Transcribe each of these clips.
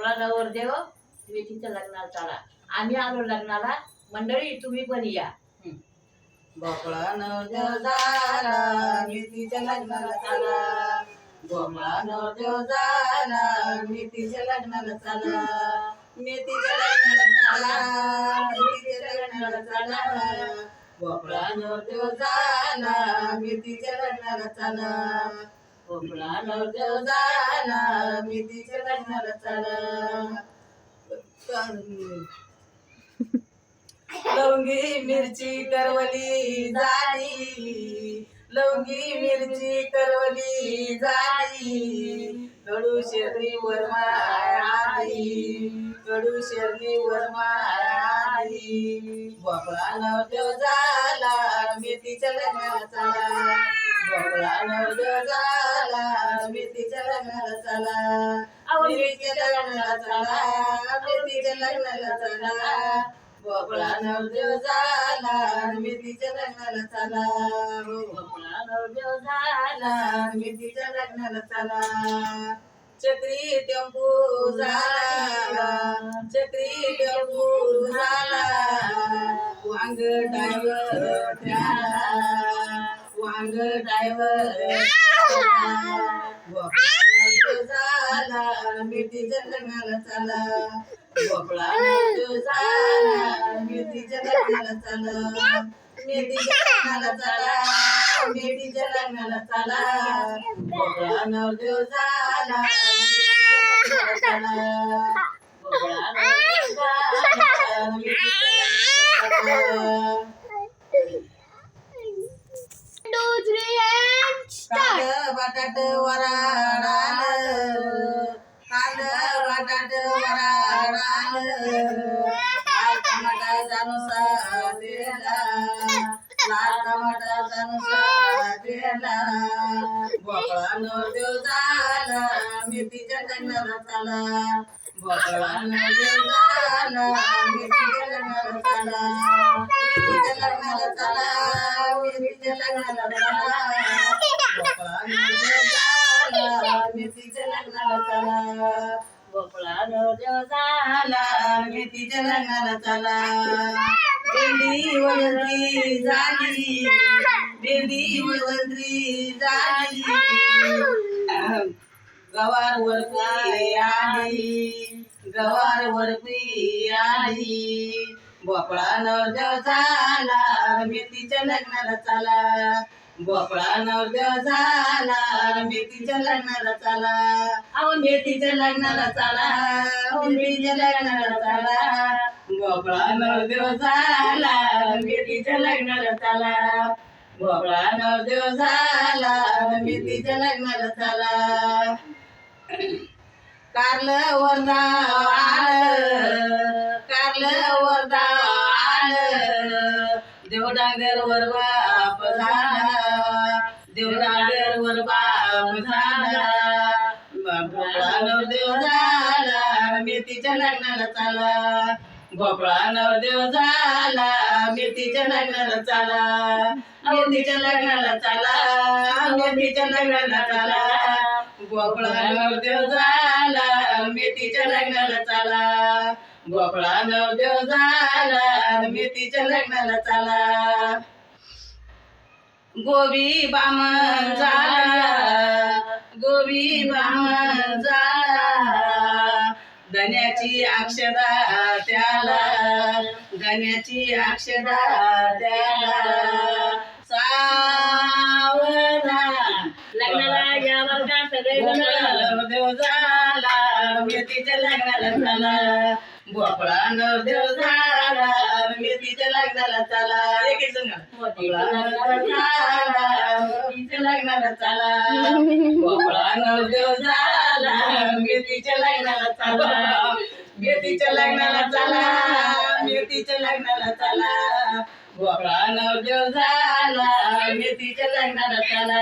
भोपळा नवरदेव मेथीच्या लग्नाला चला. आम्ही आलो लग्नाला. मंडळी तुम्ही पण या. भोपळा नवरदेव झाला मेथीच्या लग्नाला चाला. भोपळा नवरदेव झाला मेथीच्या लग्नाला चाला. मेथीच्या लग्नाला चाला मेथीच्या लग्नाला चाला. भोपळा नवरदेव झाला मेथीच्या लग्नाला चाला. भोपळा नवदेव झाला मेथीच्या लग्नाला चाला. लवंगी मिरची करवली झाली लवंगी मिरची करवली झाली कडू शेरणी वरमाय आली. कडू शेरणी वरमाय आली. भोपळा नवदेव झाला मेथीच्या लग्नाला चाला. भोपळा नवदेव झाला मेथीच्या लग्नाला चाला. मेथीच्या लग्नाला चाला. मेथीच्या लग्नाला चाला. भोपळा नवदेव झाला. मेथीच्या लग्नाला चाला. भोपळा नवदेव झाला. मेथीच्या लग्नाला चाला. चक्री टेम्पू झाला. चक्री टेम्पू झाला. वांग ड्रायव्हर वांग ड्रायव्हर भोपळा झाला मेथीच्या लग्नाला चाला भोपळा झाला मेथीच्या लग्नाला चाला मेथीच्या लग्नाला चाला मेथीच्या लग्नाला चाला भोपळा नवदेव झाला चाला भोपळा नवदेव झाला two, three, and start. कांद बटाट वराड आलं कांद बटाट वराड आलं लाल टमाटा नुसार दिला लाल टमाटा नुसार दिला भोपळा नवदेव झाला झाला मेथीच्या मेथीच्या लग्नाला चाला मेथीच्या लग्नाला झाला मेथीच्या भोपळा झाला मेथीच्या भेंडी झाली भेंडी वळवली झाली गवार वरपी आली गवार वरपी आली. भोपळा नवदेव झाला मेथीच्या लग्नाला चाला. भोपळा नवदेव झाला मेथीच्या लग्नाला चाला. अहो मेथीच्या लग्नाला चाला. मेथीच्या लग्नाला चाला. भोपळा नवदेव झाला मेथीच्या लग्नाला चाला. भोपळा नवदेव झाला मेथीच्या लग्नाला चाला. कारल वरदा आलं कारलं वरदा आलं देवडागर वर बाप झाला देवडागर वर बाप झाला भोपळा नवदेव झाला मेथीच्या लग्नाला चाला भोपळा नवदेव झाला मेथीच्या लग्नाला चाला मेथीच्या लग्नाला चाला मेथीच्या लग्नाला चाला गोपळा नवदेव झाला मेथीच्या लग्नाला चाला. गोपळा नवदेव झाला मेथीच्या लग्नाला चाला. गोबी बामण झाला गोबी बामण झाला. धन्याची अक्षदा त्याला धन्याची अक्षदा त्याला. झाला मेथीच्या लग्नाला भोपळा नवदेव झाला मेथीच्या लग्नाला चाला एक झाला मेथीच्या लग्नाला चाला भोपळा नवदेव झाला मेथीच्या लग्नाला चाला मेथीच्या लग्नाला चाला मेथीच्या लग्नाला चाला. भोपळा नवदेव झाला मेथीच्या लग्नाला चाला.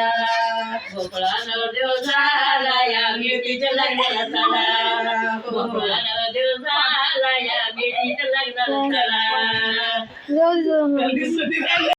भोपळा नवदेव झाला या मेथीच्या लग्नाला चाला. भोपळा नवदेव झाला या मेथीच्या लग्नाला चाला.